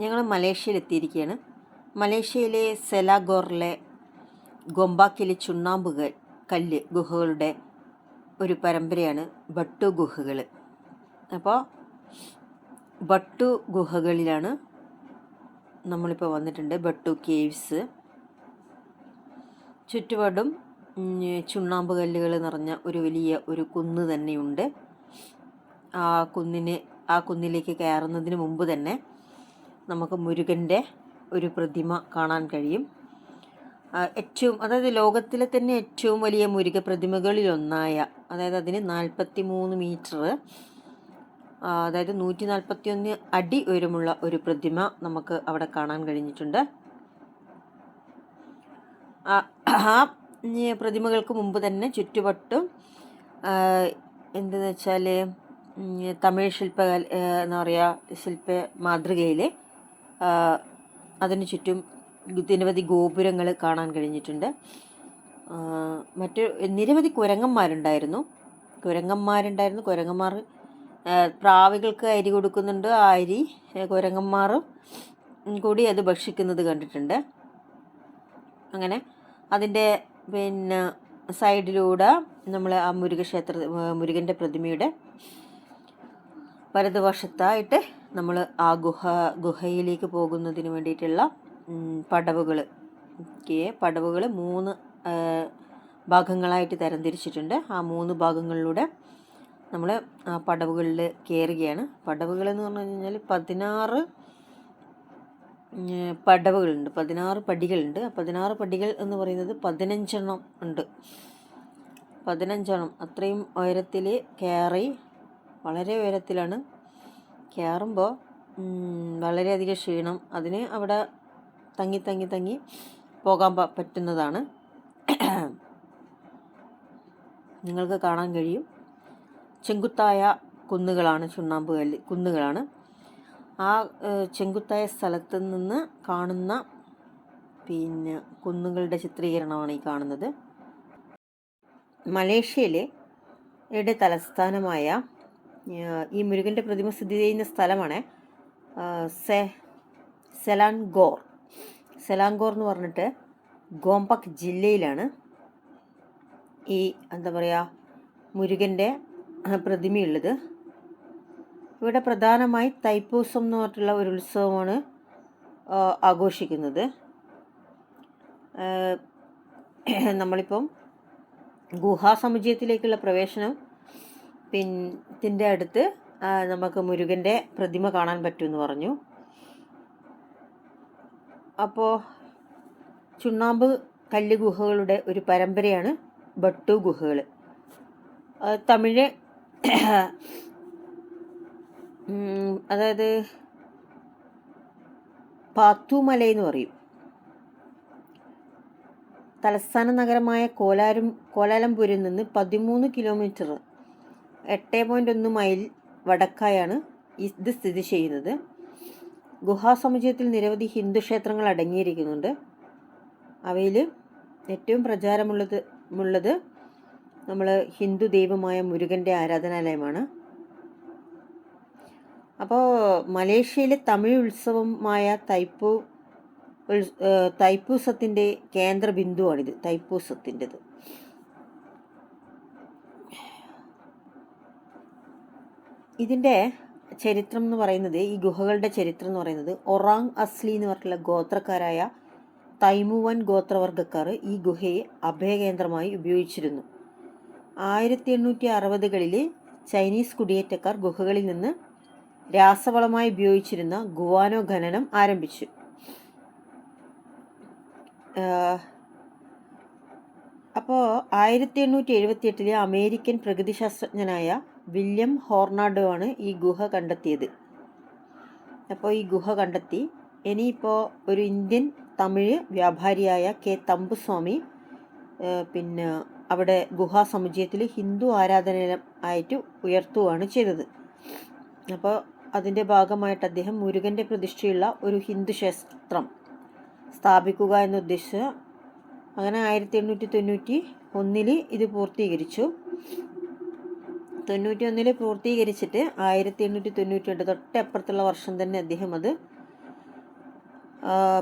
ഞങ്ങൾ മലേഷ്യയിൽ എത്തിയിരിക്കുകയാണ് മലേഷ്യയിലെ സെലാഗോറിലെ ഗൊമ്പാക്കിലെ ചുണ്ണാമ്പ് കല്ല് ഗുഹകളുടെ ഒരു പരമ്പരയാണ് ബട്ടു ഗുഹകൾ അപ്പോൾ ബട്ടു ഗുഹകളിലാണ് നമ്മളിപ്പോൾ വന്നിട്ടുണ്ട് ബട്ടു കേവ്സ്. ചുറ്റുപാടും ചുണ്ണാമ്പ് കല്ലുകൾ നിറഞ്ഞ ഒരു വലിയ ഒരു കുന്ന് തന്നെയുണ്ട്. ആ കുന്നിന് ആ കുന്നിലേക്ക് കയറുന്നതിന് മുമ്പ് തന്നെ നമുക്ക് മുരുകന്റെ ഒരു പ്രതിമ കാണാൻ കഴിയും. ഏറ്റവും അതായത് ലോകത്തിലെ തന്നെ ഏറ്റവും വലിയ മുരുക പ്രതിമകളിലൊന്നായ അതായത് അതിന് നാൽപ്പത്തി മൂന്ന് മീറ്റർ അതായത് നൂറ്റി നാൽപ്പത്തി ഒന്ന് അടി ഉയരമുള്ള ഒരു പ്രതിമ നമുക്ക് അവിടെ കാണാൻ കഴിഞ്ഞിട്ടുണ്ട്. ആ പ്രതിമകൾക്ക് മുമ്പ് തന്നെ ചുറ്റുവട്ടും ആ, എന്തെന്ന് വെച്ചാൽ തമിഴ് ശില്പ എന്താ പറയുക ശില്പ മാതൃകയിൽ അതിന് ചുറ്റും നിരവധി ഗോപുരങ്ങൾ കാണാൻ കഴിഞ്ഞിട്ടുണ്ട്. മറ്റു നിരവധി കുരങ്ങന്മാരുണ്ടായിരുന്നു. കുരങ്ങന്മാരുണ്ടായിരുന്നു. കുരങ്ങന്മാർ പ്രാവികൾക്ക് അരി കൊടുക്കുന്നുണ്ട്. ആ അരി ആ, കുരങ്ങന്മാരും കൂടി അത് ഭക്ഷിക്കുന്നത് കണ്ടിട്ടുണ്ട്. അങ്ങനെ അതിന്റെ പിന്നെ സൈഡിലൂടെ നമ്മൾ ആ മുരുകക്ഷേത്ര മുരുകന്റെ പ്രതിമയുടെ വലതുവശത്തായിട്ട് നമ്മൾ ആ ഗുഹ ഗുഹയിലേക്ക് പോകുന്നതിന് വേണ്ടിയിട്ടുള്ള പടവുകൾ ഓക്കെ പടവുകൾ മൂന്ന് ഭാഗങ്ങളായിട്ട് തരംതിരിച്ചിട്ടുണ്ട്. ആ മൂന്ന് ഭാഗങ്ങളിലൂടെ നമ്മൾ ആ പടവുകളിൽ കയറുകയാണ് പടവുകളെന്ന് പറഞ്ഞു കഴിഞ്ഞാൽ പതിനാറ് പടവുകളുണ്ട്. പതിനാറ് പടികളുണ്ട്. പതിനാറ് പടികൾ എന്ന് പറയുന്നത് പതിനഞ്ചെണ്ണം ഉണ്ട്. പതിനഞ്ചെണ്ണം. അത്രയും ഉയരത്തിൽ കയറി വളരെ ഉയരത്തിലാണ്. കയറുമ്പോൾ വളരെയധികം ക്ഷീണം. അതിന് അവിടെ തങ്ങി തങ്ങി തങ്ങി പോകാൻ പറ്റുന്നതാണ്. നിങ്ങൾക്ക് കാണാൻ കഴിയും. ചെങ്കുത്തായ കുന്നുകളാണ് ചുണ്ണാമ്പ് കല്ല് കുന്നുകളാണ്. ആ ചെങ്കുത്തായ സ്ഥലത്ത് നിന്ന് കാണുന്ന പിന്നെ കുന്നുകളുടെ ചിത്രീകരണമാണ് ഈ കാണുന്നത്. മലേഷ്യയിലെ തലസ്ഥാനമായ ഈ മുരുകന്റെ പ്രതിമ സ്ഥിതി ചെയ്യുന്ന സ്ഥലമാണ് സെ സെലാൻഗോർ. സെലാൻഗോർ എന്ന് പറഞ്ഞിട്ട് ഗോംപക് ജില്ലയിലാണ് ഈ എന്താ പറയുക മുരുകന്റെ പ്രതിമയുള്ളത്. ഇവിടെ പ്രധാനമായി തൈപ്പൂസം എന്ന് പറഞ്ഞിട്ടുള്ള ഒരു ഉത്സവമാണ് ആഘോഷിക്കുന്നത്. നമ്മളിപ്പം ഗുഹാസമുച്ചയത്തിലേക്കുള്ള പ്രവേശനം പിന്നിന്റെ അടുത്ത് നമുക്ക് മുരുകന്റെ പ്രതിമ കാണാൻ പറ്റുമെന്ന് പറഞ്ഞു. അപ്പോൾ ചുണ്ണാമ്പ് കല്ല് ഗുഹകളുടെ ഒരു പരമ്പരയാണ് ബട്ടു ഗുഹകൾ തമിഴ് അതായത് പാത്തുമല എന്ന് പറയും. തലസ്ഥാന നഗരമായ കോലാരും കോലാലംപൂരിൽ നിന്ന് പതിമൂന്ന് കിലോമീറ്റർ എട്ട് പോയിന്റ് ഒന്ന് മൈൽ വടക്കായാണ് ഇത് സ്ഥിതി ചെയ്യുന്നത്. ഗുഹാസമുച്ചയത്തിൽ നിരവധി ഹിന്ദു ക്ഷേത്രങ്ങൾ അടങ്ങിയിരിക്കുന്നുണ്ട്. അവയിൽ ഏറ്റവും പ്രചാരമുള്ളത് ഉള്ളത് നമ്മൾ ഹിന്ദു ദൈവമായ മുരുകന്റെ ആരാധനാലയമാണ്. അപ്പോൾ മലേഷ്യയിലെ തമിഴ് ഉത്സവമായ തൈപ്പൂ തൈപ്പൂസത്തിന്റെ കേന്ദ്ര ബിന്ദുവാണിത് തൈപ്പൂസത്തിന്റെത്. ഇതിന്റെ ചരിത്രം എന്ന് പറയുന്നത് ഈ ഗുഹകളുടെ ചരിത്രം എന്ന് പറയുന്നത് ഒറാങ് അസ്ലി എന്ന് പറഞ്ഞിട്ടുള്ള ഗോത്രക്കാരായ തൈമുവൻ ഗോത്രവർഗക്കാർ ഈ ഗുഹയെ അഭയകേന്ദ്രമായി ഉപയോഗിച്ചിരുന്നു. ആയിരത്തി എണ്ണൂറ്റി അറുപതുകളിൽ ചൈനീസ് കുടിയേറ്റക്കാർ ഗുഹകളിൽ നിന്ന് രാസവളമായി ഉപയോഗിച്ചിരുന്ന ഗുവാനോ ഖനനം ആരംഭിച്ചു. അപ്പോൾ ആയിരത്തി എണ്ണൂറ്റി എഴുപത്തി എട്ടിലെ അമേരിക്കൻ പ്രകൃതിശാസ്ത്രജ്ഞനായ വില്യം ഹോർണാഡോ ആണ് ഈ ഗുഹ കണ്ടെത്തിയത്. അപ്പോൾ ഈ ഗുഹ കണ്ടെത്തി. ഇനിയിപ്പോൾ ഒരു ഇന്ത്യൻ തമിഴ് വ്യാപാരിയായ കെ തമ്പുസ്വാമി പിന്നെ അവിടെ ഗുഹാ സമുച്ചയത്തിൽ ഹിന്ദു ആരാധനാലയം ആയിട്ട് ഉയർത്തുകയാണ് ചെയ്തത്. അപ്പോൾ അതിന്റെ ഭാഗമായിട്ട് അദ്ദേഹം മുരുകന്റെ പ്രതിഷ്ഠയുള്ള ഒരു ഹിന്ദു ക്ഷേത്രം സ്ഥാപിക്കുക എന്ന ഉദ്ദേശിച്ച് അങ്ങനെ ആയിരത്തി എണ്ണൂറ്റി തൊണ്ണൂറ്റി ഒന്നിൽ ഇത് പൂർത്തീകരിച്ചു. തൊണ്ണൂറ്റി ഒന്നിൽ പൂർത്തീകരിച്ചിട്ട് ആയിരത്തി എണ്ണൂറ്റി തൊണ്ണൂറ്റി രണ്ട് തൊട്ടപ്പുറത്തുള്ള വർഷം തന്നെ അദ്ദേഹം അത്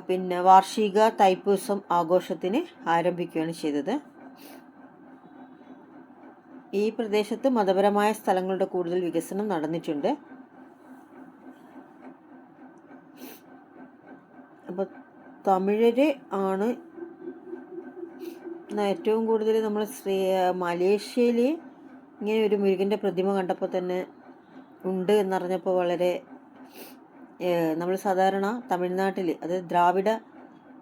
പിന്നെ വാർഷിക തൈപ്പൂസം ആഘോഷത്തിന് ആരംഭിക്കുകയാണ് ചെയ്തത്. ഈ പ്രദേശത്ത് മതപരമായ സ്ഥലങ്ങളുടെ കൂടുതൽ വികസനം നടന്നിട്ടുണ്ട്. അപ്പോൾ തമിഴര് ആണ് ഏറ്റവും കൂടുതൽ നമ്മൾ ശ്രീ മലേഷ്യയിൽ ഇങ്ങനെ ഒരു മുരുകന്റെ പ്രതിമ കണ്ടപ്പോൾ തന്നെ ഉണ്ട് എന്നറിഞ്ഞപ്പോൾ വളരെ നമ്മൾ സാധാരണ തമിഴ്നാട്ടിൽ അത് ദ്രാവിഡ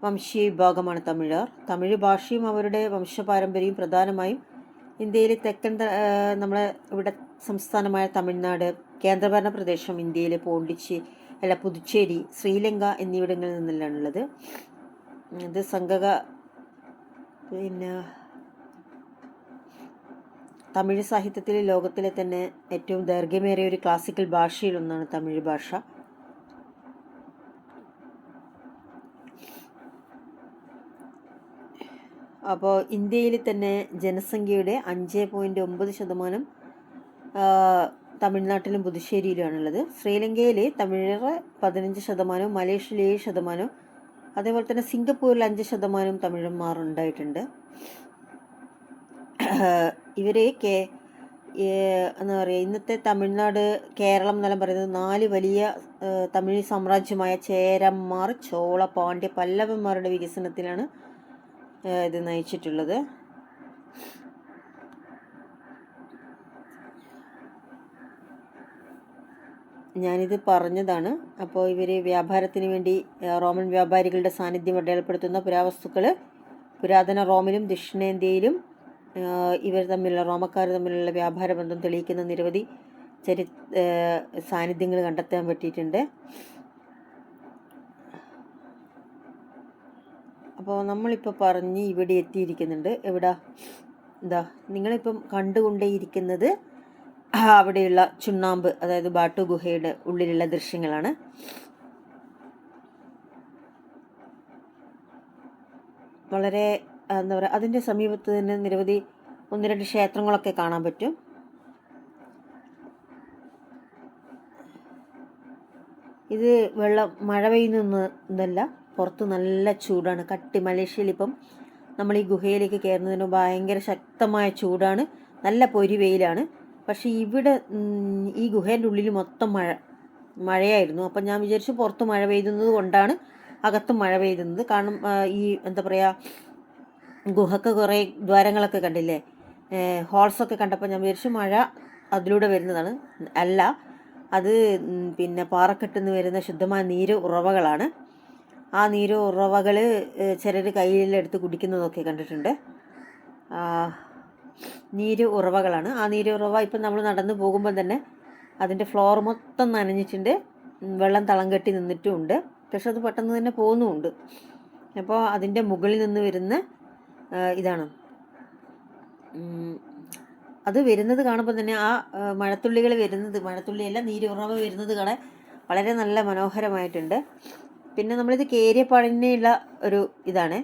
വംശീയ വിഭാഗമാണ് തമിഴർ. തമിഴ് ഭാഷയും അവരുടെ വംശപാരമ്പര്യവും പ്രധാനമായും ഇന്ത്യയിലെ തെക്കൻ നമ്മുടെ ഇവിടെ സംസ്ഥാനമായ തമിഴ്നാട് കേന്ദ്രഭരണ പ്രദേശം ഇന്ത്യയിലെ പോണ്ടിച്ചേരി അല്ല പുതുച്ചേരി ശ്രീലങ്ക എന്നിവിടങ്ങളിൽ നിന്നെല്ലാം ഉള്ളത് ഇത് സംഘക പിന്നെ തമിഴ് സാഹിത്യത്തിലെ ലോകത്തിലെ തന്നെ ഏറ്റവും ദൈർഘ്യമേറിയ ഒരു ക്ലാസിക്കൽ ഭാഷയിലൊന്നാണ് തമിഴ് ഭാഷ. അപ്പോൾ ഇന്ത്യയിൽ തന്നെ ജനസംഖ്യയുടെ അഞ്ച് പോയിന്റ് ഒമ്പത് ശതമാനം തമിഴ്നാട്ടിലും പുതുശ്ശേരിയിലുമാണുള്ളത്. ശ്രീലങ്കയിൽ തമിഴർ പതിനഞ്ച് ശതമാനവും മലേഷ്യയിൽ ഏഴ് ശതമാനവും അതേപോലെ തന്നെ സിംഗപ്പൂരിൽ അഞ്ച് ശതമാനവും തമിഴന്മാർ ഉണ്ടായിട്ടുണ്ട് ഇവരെ കേ ഏ- എന്താ പറയുക ഇന്നത്തെ തമിഴ്നാട് കേരളം എന്നെല്ലാം പറയുന്നത് നാല് വലിയ തമിഴ് സാമ്രാജ്യമായ ചേരന്മാർ ചോള പാണ്ഡ്യ പല്ലവന്മാരുടെ വികസനത്തിലാണ് ഇത് നയിച്ചിട്ടുള്ളത്. ഞാനിത് പറഞ്ഞതാണ്. അപ്പോൾ ഇവർ വ്യാപാരത്തിന് വേണ്ടി റോമൻ വ്യാപാരികളുടെ സാന്നിധ്യം അടയാളപ്പെടുത്തുന്ന പുരാവസ്തുക്കൾ പുരാതന റോമിലും ദക്ഷിണേന്ത്യയിലും ഇവർ തമ്മിലുള്ള റോമക്കാർ തമ്മിലുള്ള വ്യാപാര ബന്ധം തെളിയിക്കുന്ന നിരവധി ചരി സാന്നിധ്യങ്ങൾ കണ്ടെത്താൻ പറ്റിയിട്ടുണ്ട്. അപ്പോൾ നമ്മളിപ്പോൾ പറഞ്ഞ് ഇവിടെ എത്തിയിരിക്കുന്നുണ്ട്. എവിടാ? എന്താ നിങ്ങളിപ്പം കണ്ടുകൊണ്ടേയിരിക്കുന്നത് അവിടെയുള്ള ചുണ്ണാമ്പ് അതായത് ബാട്ടു ഗുഹയുടെ ഉള്ളിലുള്ള ദൃശ്യങ്ങളാണ്. വളരെ എന്താ പറയുക അതിന്റെ സമീപത്ത് തന്നെ നിരവധി ഒന്ന് രണ്ട് ക്ഷേത്രങ്ങളൊക്കെ കാണാൻ പറ്റും. ഇത് വെള്ളം മഴ പെയ്യുന്ന ഇതല്ല പുറത്ത് നല്ല ചൂടാണ്. കട്ടി മലേഷ്യയിൽ ഇപ്പം നമ്മൾ ഈ ഗുഹയിലേക്ക് കയറുന്നതിന് ഭയങ്കര ശക്തമായ ചൂടാണ്. നല്ല പൊരി വെയിലാണ്. പക്ഷേ ഇവിടെ ഈ ഗുഹേന്റെ ഉള്ളിൽ മൊത്തം മഴ മഴയായിരുന്നു. അപ്പം ഞാൻ വിചാരിച്ചു പുറത്ത് മഴ പെയ്തുന്നത് കൊണ്ടാണ് അകത്തും മഴ പെയ്തുന്നത് കാരണം ഈ എന്താ പറയുക ഗുഹക്ക് കുറേ ദ്വാരങ്ങളൊക്കെ കണ്ടില്ലേ? ഹോൾസൊക്കെ കണ്ടപ്പോൾ ഞാൻ വിചാരിച്ചു മഴ അതിലൂടെ വരുന്നതാണ്. അല്ല അത് പിന്നെ പാറക്കെട്ടിൽ നിന്ന് വരുന്ന ശുദ്ധമായ നീര് ഉറവകളാണ്. ആ നീര് ഉറവകൾ ചിലർ കയ്യിലെടുത്ത് കുടിക്കുന്നതൊക്കെ കണ്ടിട്ടുണ്ട്. നീര് ഉറവകളാണ്. ആ നീര് ഉറവ ഇപ്പം നമ്മൾ നടന്നു പോകുമ്പോൾ തന്നെ അതിന്റെ ഫ്ലോർ മൊത്തം നനഞ്ഞിട്ടുണ്ട്. വെള്ളം തളം കെട്ടി നിന്നിട്ടുമുണ്ട് പക്ഷെ അത് പെട്ടെന്ന് തന്നെ പോകുന്നുമുണ്ട് അപ്പോൾ അതിന്റെ മുകളിൽ നിന്ന് വരുന്ന ഇതാണ്. അത് വരുന്നത് കാണുമ്പോൾ തന്നെ ആ മഴത്തുള്ളികൾ വരുന്നത് മഴത്തുള്ളിയല്ല നീരുറവ വരുന്നത് കാണാൻ വളരെ നല്ല മനോഹരമായിട്ടുണ്ട്. പിന്നെ നമ്മളിത് കയറിയപ്പാടിനുള്ള ഒരു ഇതാണ്.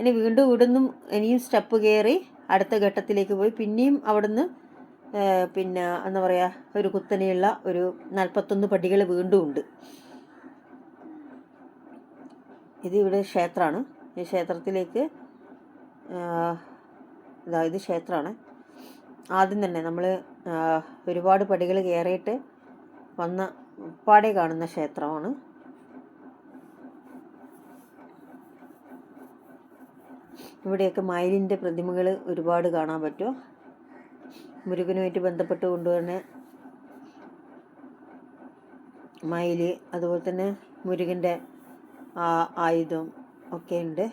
ഇനി വീണ്ടും ഇവിടുന്നും ഇനിയും സ്റ്റെപ്പ് കയറി അടുത്ത ഘട്ടത്തിലേക്ക് പോയി. പിന്നെയും അവിടുന്ന് പിന്നെ എന്താ പറയുക ഒരു കുത്തനെയുള്ള ഒരു നാൽപ്പത്തൊന്ന് പടികൾ വീണ്ടും ഉണ്ട്. ഇത് ഇവിടെ ക്ഷേത്രമാണ്. ഈ ക്ഷേത്രത്തിലേക്ക് ഇതാ ഇത് ക്ഷേത്രമാണ്. ആദ്യം തന്നെ നമ്മൾ ഒരുപാട് പടികൾ കയറിയിട്ട് വന്ന ഉപ്പാടെ കാണുന്ന ക്ഷേത്രമാണ്. ഇവിടെയൊക്കെ മയിലിന്റെ പ്രതിമകൾ ഒരുപാട് കാണാൻ പറ്റും മുരുകനുമായിട്ട് ബന്ധപ്പെട്ട് കൊണ്ടുതന്നെ മയിൽ അതുപോലെ തന്നെ മുരുകന്റെ ആയുധം ഒക്കെ ഉണ്ട്.